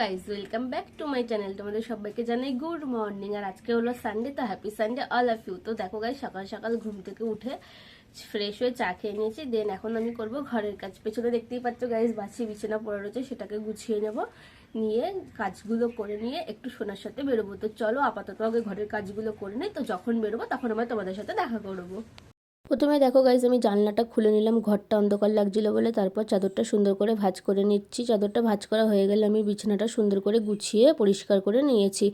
Guys welcome back to my channel তোমাদের সবাইকে জানাই গুড মর্নিং আর আজকে হলো সানডে তো happy Sunday all of you তো দেখো গাইজ সকাল সকাল ঘুম থেকে উঠে ফ্রেশ হয়ে চা খেয়ে নিয়েছি দেন এখন আমি করব ঘরের কাজ। পেছনে দেখতেই পাচ্ছ গাইজ বাছি বিছানা পড়ে রয়েছে, সেটাকে গুছিয়ে নেব, নিয়ে কাজগুলো করে নিয়ে একটু সোনার সাথে বেরোবো। তো চলো আপাতত আগে ঘরের কাজগুলো করে নিই, তো যখন বেরোবো তখন আমার তোমাদের সাথে দেখা করব। প্রথমে দেখো গাইজ আমি জানলাটা খুলে নিলাম, ঘরটা অন্ধকার লাগছিল বলে, তারপর চাদরটা সুন্দর করে ভাজ করে নিচ্ছি। চাদরটা ভাজ করা হয়ে গেলে আমি বিছানাটা সুন্দর করে গুছিয়ে পরিষ্কার করে নিয়েছি।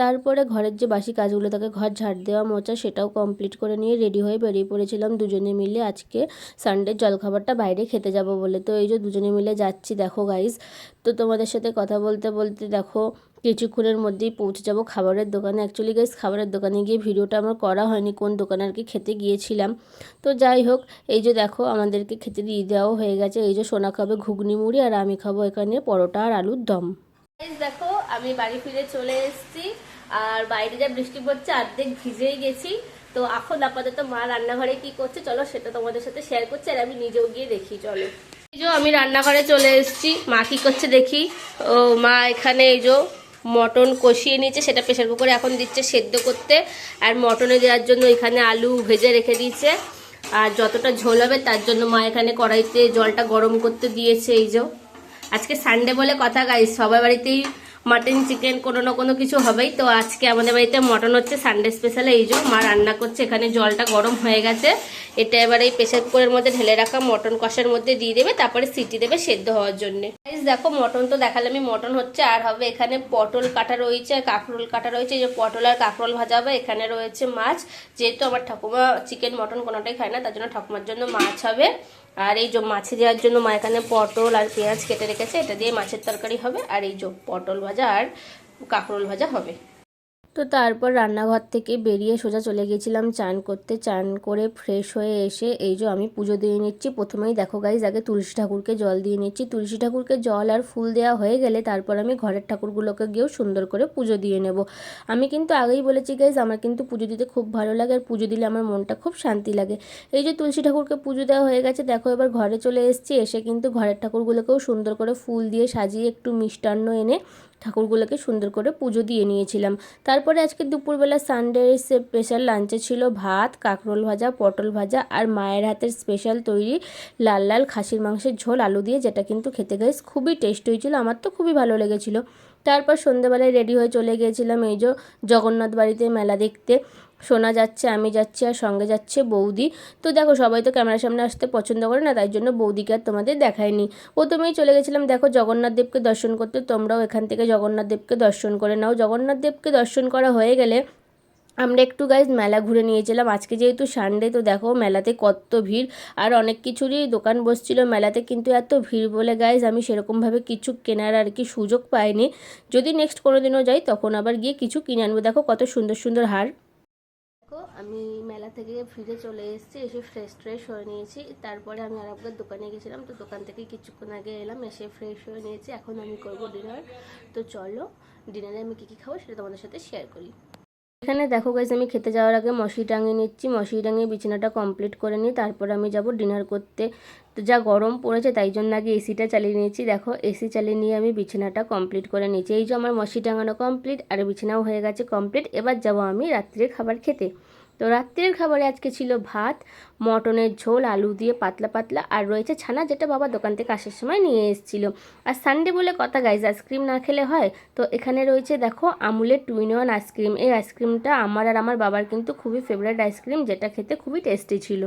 তারপরে ঘরের যে বাসি কাজগুলো থাকে ঘর ঝাড় দেওয়া মোচা সেটাও কমপ্লিট করে নিয়ে রেডি হয়ে বেরিয়ে পড়েছিলাম। দুজনে মিলে আজকে সানডের জলখাবারটা বাইরে খেতে যাব বলে। তো এই যে দুজনে মিলে যাচ্ছি, দেখো গাইজ তো তোমাদের সাথে কথা বলতে বলতে দেখো কিছুক্ষণের মধ্যেই পৌঁছে যাব খাবারের দোকানে। অ্যাকচুয়ালি গাইজ খাবারের দোকানে গিয়ে ভিডিওটা আমার করা হয়নি, কোন দোকানে আর কি খেতে গিয়েছিলাম। তো যাই হোক, এই যে দেখো, আমাদেরকে খেতে দিয়ে দেওয়াও হয়ে গেছে। এই যে সোনা খাবে ঘুগনি মুড়ি আর আমি খাব এখানে পরোটা আর আলুর দম। দেখো, আমি বাড়ি ফিরে চলে এসেছি। আর বাইরে যা বৃষ্টি পড়ছে, অর্ধেক ভিজেই গেছি। তো এখন আপাতত মা রান্নাঘরে কি করছে, চলো সেটা তোমাদের সাথে শেয়ার করছে আর আমি নিজেও গিয়ে দেখি, চলো। এই যে আমি রান্নাঘরে চলে এসেছি। মা কি করছে দেখি? ও মা এখানে এই যে মটন কষিয়ে নিয়েছে, সেটা প্রেশার কুকারে এখন দিচ্ছে সেদ্ধ করতে। আর মটনে দেওয়ার জন্য এখানে আলু ভেজে রেখে দিয়েছে। আর যতটা ঝোল হবে তার জন্য মা এখানে কড়াইতে জলটা গরম করতে দিয়েছে, এই যে। আজকে সানডে বলে কথা গাই সবার বাড়িতেই মাটন চিকেন কোনো না কোনো কিছু হবেই। তো আজকে আমাদের বাড়িতে মটন হচ্ছে সানডে স্পেশাল এই যে মা রান্না করছে, এখানে জলটা গরম হয়ে গেছে। এটা এবার এই প্রেশার কুকারের মধ্যে ঢেলে রাখা মটন কষার মধ্যে দিয়ে দেবে, তারপরে সিটি দেবে সেদ্ধ হওয়ার জন্য। দেখো মটন তো দেখালামই, মটন হচ্ছে আর হবে এখানে পটল কাটা রয়েছে, আর কাঁকরোল কাটা রয়েছে, এই যে পটল আর কাঁকরোল ভাজা হবে, এখানে রয়েছে মাছ। যেহেতু আমার ঠাকুমা চিকেন, মটন কোনোটাই খায় না, তার জন্য ঠাকুমার জন্য মাছ হবে। আর এই যে মাছে দেওয়ার জন্য মা এখানে পটল আর পেঁয়াজ কেটে রেখেছে, এটা দিয়ে মাছের তরকারি হবে, আর এই যে পটল ভাজা আর কাঁকরোল ভাজা হবে। তো তারপর রান্নাঘর থেকে বেরিয়ে সোজা চলে গেছিলাম চান করতে। চান করে ফ্রেশ হয়ে এসে এই যে আমি পুজো দিয়ে নিচ্ছি। প্রথমেই দেখো গাইজ আগে তুলসী ঠাকুরকে জল দিয়ে নিচ্ছি। তুলসী ঠাকুরকে জল আর ফুল দেওয়া হয়ে গেলে তারপর আমি ঘরের ঠাকুরগুলোকে গিয়েও সুন্দর করে পুজো দিয়ে নেব। আমি কিন্তু আগেই বলেছি গাইজ আমার কিন্তু পুজো দিতে খুব ভালো লাগে। আর পুজো দিলে আমার মনটা খুব শান্তি লাগে। এই যে তুলসী ঠাকুরকে পুজো দেওয়া হয়ে গেছে, দেখো এবার ঘরে চলে এসেছি। এসে কিন্তু ঘরের ঠাকুরগুলোকেও সুন্দর করে ফুল দিয়ে সাজিয়ে একটু মিষ্টান্ন এনে ঠাকুরগুলোকে সুন্দর করে পুজো দিয়ে নিয়েছিলাম। তারপরে আজকে দুপুরবেলা সানডে স্পেশাল লাঞ্চে ছিল ভাত, কাঁকরোল ভাজা, পটল ভাজা আর মায়ের হাতের স্পেশাল তৈরি লাল লাল খাসির মাংসের ঝোল আলু দিয়ে, যেটা কিন্তু খেতে গাইস খুবই টেস্ট হয়েছিল। আমার তো খুবই ভালো লেগেছিল। তারপর সন্ধ্যেবেলায় রেডি হয়ে চলে গিয়েছিলাম এই যে জগন্নাথ বাড়িতে মেলা দেখতে। শোনা যাচ্ছে, আমি যাচ্ছি আর সঙ্গে যাচ্ছে বৌদি। তো দেখো, সবাই তো ক্যামেরার সামনে আসতে পছন্দ করে না, তাই জন্য বৌদিকে আর তোমাদের দেখায়নি। প্রথমেই চলে গেছিলাম, দেখো জগন্নাথ দেবকে দর্শন করতে, তোমরাও এখান থেকে জগন্নাথ দেবকে দর্শন করে নাও। জগন্নাথ দেবকে দর্শন করা হয়ে গেলে আমরা একটু গাইজ মেলা ঘুরে নিয়েছিলাম। আজকে যেহেতু সানডে তো দেখো মেলাতে কত ভিড়। আর অনেক কিছুরই দোকান বসছিল মেলাতে, কিন্তু এত ভিড় বলে গাইজ আমি সেরকমভাবে কিছু কেনার আর কি সুযোগ পাইনি। যদি নেক্সট কোনো দিনও যাই, তখন আবার গিয়ে কিছু কিনে আনব। দেখো কত সুন্দর সুন্দর হার। দেখো, আমি মেলা থেকে ফিরে চলে এসেছি, এসে ফ্রেশ ট্রেশ হয়ে নিয়েছি। তারপরে আমি আর আপনার দোকানে গেছিলাম, তো দোকান থেকে কিছুক্ষণ আগে এলাম, এসে ফ্রেশ হয়ে নিয়েছি। এখন আমি করব ডিনার তো চলো ডিনারে আমি কী কী খাব সেটা তোমাদের সাথে শেয়ার করি। এখানে দেখো গাইজ আমি খেতে যাওয়ার আগে মশি টাঙিয়ে নিচ্ছি। মশি টাঙিয়ে বিছানাটা কমপ্লিট করে নিই তারপর আমি যাব ডিনার করতে। তো যা গরম পড়েছে তাই জন্য আগে এসিটা চালিয়ে নিয়েছি। দেখো এসি চালিয়ে নিয়ে আমি বিছানাটা কমপ্লিট করে নিয়েছি। এই যে আমার মশি টাঙানো কমপ্লিট আর বিছানাও হয়ে গেছে কমপ্লিট এবার যাব আমি রাত্রে খাবার খেতে। তো রাত্রের খাবারে আজকে ছিল ভাত, মটনের ঝোল, আলু দিয়ে পাতলা পাতলা, আর রয়েছে ছানা যেটা বাবা দোকান থেকে আসার সময় নিয়ে এসেছিল। আর সানডে বলে কথা গাইজ আইসক্রিম না খেলে হয়? তো এখানে রয়েছে দেখো আমুলের two in one ice cream এই আইসক্রিমটা আমার আর আমার বাবার কিন্তু খুবই ফেভারিট আইসক্রিম যেটা খেতে খুবই টেস্টি ছিল।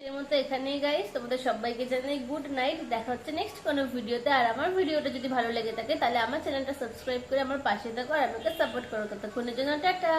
এর মতো এখানেই গাইস তোমাদের সবাইকে জানাই গুড নাইট দেখা হচ্ছে নেক্সট কোনো ভিডিওতে আর আমার ভিডিওটা যদি ভালো লেগে থাকে, তাহলে আমার চ্যানেলটা সাবস্ক্রাইব করে আমার পাশে থাকো, আর আমাকে সাপোর্ট করো ততক্ষণের জন্য টাটা।